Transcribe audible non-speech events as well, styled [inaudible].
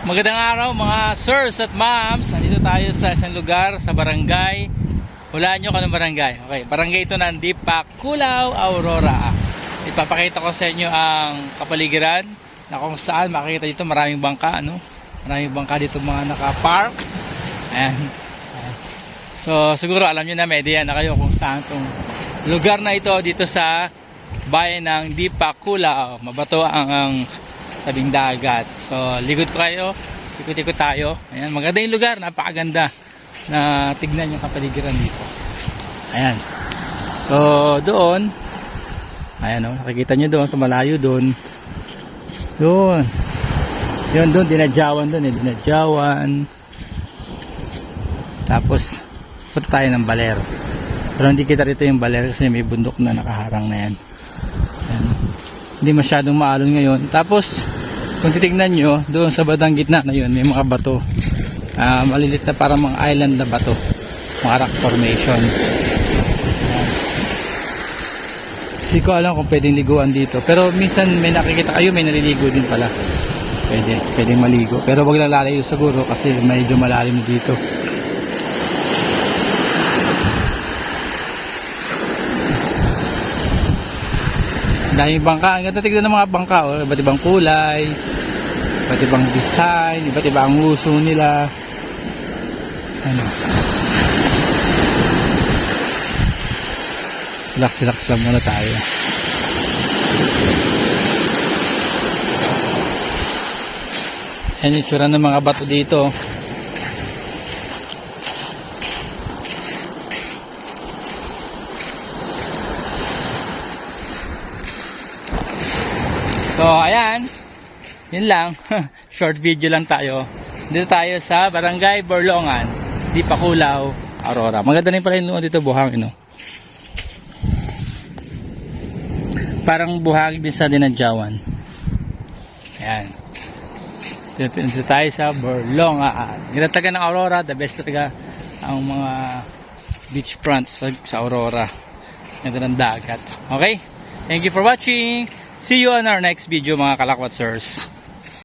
Magandang araw mga sirs at ma'ams. Nandito tayo sa isang lugar sa barangay. Hulaan nyo kung anong barangay. Okay, barangay ito ng Dipak, Culaw, Aurora. Ipapakita ko sa inyo ang kapaligiran na kung saan makikita dito maraming bangka. Ano? Maraming bangka dito mga naka-park. Ayan. So siguro alam nyo na may idea na kayo kung saan itong lugar na ito dito sa bayan ng Dipak, Culaw. Mabato ang, ang tabing dagat. So, likod ko kayo, ikot-ikot tayo. Ayan, maganda yung lugar, napakaganda na tignan yung kapaligiran dito. Ayan. So, doon, ayan o, nakikita nyo doon, sa malayo doon. Doon. Yun doon, dinadyawan doon eh, dinadyawan. Tapos, punta tayo ng balero. Pero hindi kita rito yung balero kasi may bundok na nakaharang na yan. Hindi masyadong maalon ngayon. Tapos, kung titignan nyo, doon sa badang gitna na yun, may mga bato. Ah, malilit na parang mga island na bato. Mga rock formation. Hindi ko alam kung pwedeng liguan dito. Pero minsan may nakikita kayo, may naliligo din pala. Pwede, pwedeng maligo. Pero wag lang lalayo siguro kasi medyo malalim dito. Daming bangka. Ang ganda tignan ng mga bangka. Oh. Iba't ibang kulay, iba't ibang design, iba't ibang uso nila. Ano. Relax, relax lang muna tayo. Yan yung tsura ng mga bato dito. So, ayan. Yun lang. [laughs] Short video lang tayo. Dito tayo sa Barangay Borlongan, Dipakulaw, Aurora. Maganda rin pala yung dito, buhangin, no? Parang buhangin din sa dinadyawan. Ayan. Dito, dito tayo sa Borlongan. Ginataga ng Aurora, the best talaga ang mga beach fronts sa, sa Aurora. Ganda ng dagat. Okay? Thank you for watching. See you on our next video mga kalakwatsers.